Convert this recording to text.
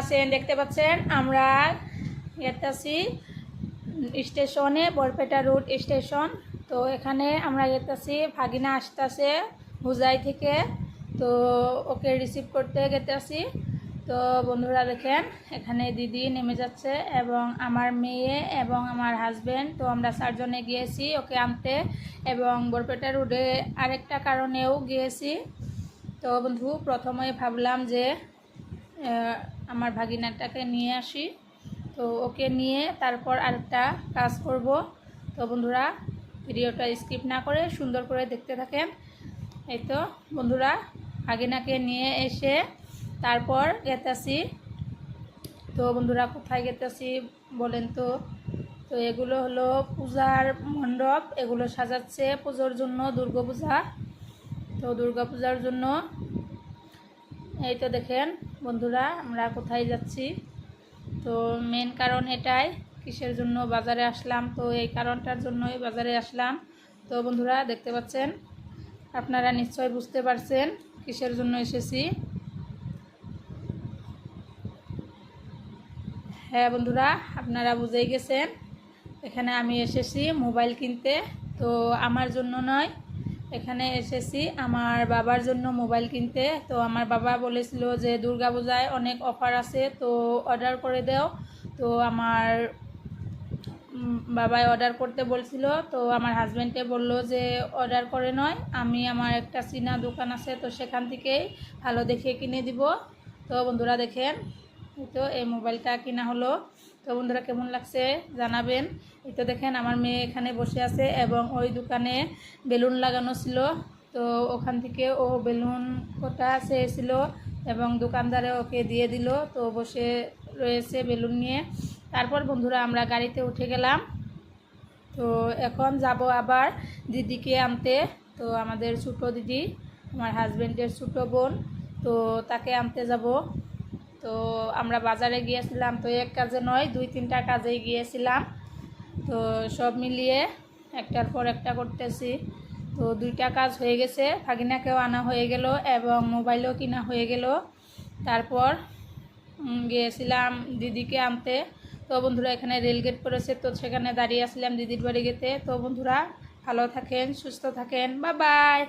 আছেন? দেখতে পাচ্ছেন, আমরা গেতাছি স্টেশনে, বরপেটা রোড স্টেশন। তো এখানে আমরা গেতাছি ভাগিনা আসতেছে হুজাই থেকে। তো ওকে রিসিভ করতে গেতাছি তো বন্ধুরা, দেখেন, এখানে দিদি নেমে যাচ্ছে এবং আমার মেয়ে এবং আমার হাজব্যান্ড তো আমরা চারজনে গিয়েছি ওকে আনতে এবং বরপেটা রোডে আরেকটা কারণেও গিয়েছি। তো বন্ধু, প্রথমে ভাবলাম যে আমার ভাগিনাটাকে নিয়ে আসি। তো ওকে নিয়ে তারপর আরেকটা কাজ করব। তো বন্ধুরা, ভিডিওটা স্কিপ না করে সুন্দর করে দেখতে থাকেন। এই তো, বন্ধুরা, ভাগিনাকে নিয়ে এসে তারপর গেতাছি। তো বন্ধুরা, কোথায় গেতাছি বলেন তো? তো এগুলো হলো পূজার মণ্ডপ, এগুলো সাজাচ্ছে পুজোর জন্য দুর্গাপূজা তো দুর্গাপূজার জন্য এই তো দেখেন, বন্ধুরা, আমরা কোথায় যাচ্ছি? তো মেন কারণ এটাই, কিসের জন্য বাজারে আসলাম? তো এই কারণটার জন্যই বাজারে আসলাম। তো বন্ধুরা, দেখতে পাচ্ছেন? আপনারা নিশ্চয় বুঝতে পারছেন কিসের জন্য এসেছি। হ্যাঁ বন্ধুরা, আপনারা বুঝেই গেছেন। এখানে আমি এসেছি মোবাইল কিনতে। তো আমার জন্য নয় এখানে এসেছি। আমার বাবার জন্য মোবাইল কিনতে। তো আমার বাবা বলেছিল যে, দুর্গা পূজায় অনেক অফার আছে, তো অর্ডার করে দাও। তো আমার বাবাই অর্ডার করতে বলছিল। তো আমার হাজব্যান্ডে বলল যে, অর্ডার করে নয়, আমি আমার একটা চীনা দোকান আছে, তো সেখান থেকেই ভালো দেখে কিনে দিব। তো বন্ধুরা দেখেন তো এই মোবাইলটা কিনা হলো। তো বন্ধুরা কেমন লাগছে জানাবেন। এই তো দেখেন আমার মেয়ে এখানে বসে আছে এবং ওই দোকানে বেলুন লাগানো ছিল। তো ওখান থেকে ও বেলুন কোটা চেয়েছিল এবং দোকানদারে ওকে দিয়ে দিল। তো বসে রয়েছে বেলুন নিয়ে। তারপর বন্ধুরা আমরা গাড়িতে উঠে গেলাম। তো এখন যাব আবার দিদিকে আনতে। তো আমাদের ছোটো দিদি, আমার হাজব্যান্ডের ছোটো বোন, তো তাকে আনতে যাব। তো আমরা বাজারে গিয়েছিলাম তো এক কাজে নয়, দুই, তিনটা কাজেই গিয়েছিলাম। তো সব মিলিয়ে একটার পর একটা করতেছি। তো দুইটা কাজ হয়ে গেছে, ভাগিনাকেও আনা হয়ে গেল এবং মোবাইলও কিনা হয়ে গেল। তারপর গিয়েছিলাম দিদিকে আনতে। তো বন্ধুরা, এখানে রেলগেট পড়েছে, তো সেখানে দাঁড়িয়ে আসলাম দিদির বাড়ি গেতে। তো বন্ধুরা, ভালো থাকেন, সুস্থ থাকেন বা বাই